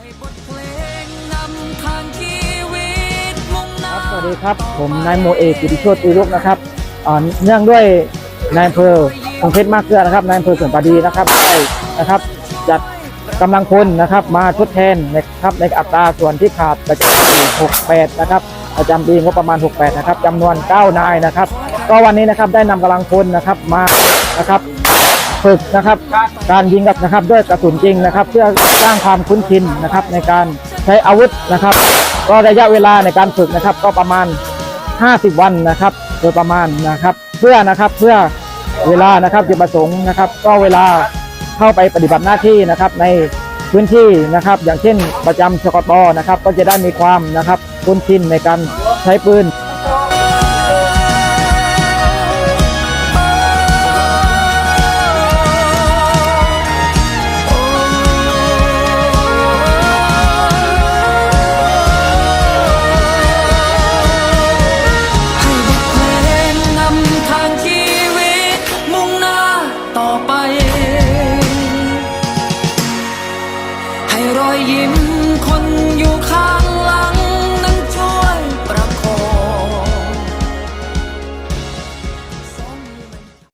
คน้ารับสวัสดีครับ ผมนายโมเอกกิติโชติรุกนะครับอ่าเนื่องด้วยนายอำเภอพงเพชรมากเกลือนะครับนายอำเภอเขื่อนปาดีนะครับได้นะครับจัดกำลังพลนะครับมาทดแทนนะครับในอัตราส่วนที่ขาดประจำปี68 นะครับประจำปีงบประมาณ 68 นะครับจำนวน 9 นายนะครับ ก็วันนี้นะครับได้นำกำลังพลนะครับมานะครับ ฝึกนะครับ การยิงกับนะครับด้วยกระสุนจริงนะครับ เพื่อสร้างความคุ้นชินนะครับ ในการใช้อาวุธนะครับ ก็ระยะเวลาในการฝึกนะครับ ก็ประมาณ 50 วันนะครับ โดยประมาณนะครับ เพื่อนะครับเพื่อเวลานะครับจุดประสงค์นะครับ ก็เวลาเข้าไปปฏิบัติหน้าที่นะครับในพื้นที่นะครับ อย่างเช่นประจำชกตนะครับ ก็จะได้มีความนะครับคุ้นชินในการใช้ปืน รอยยิ้มคนอยู่ข้าง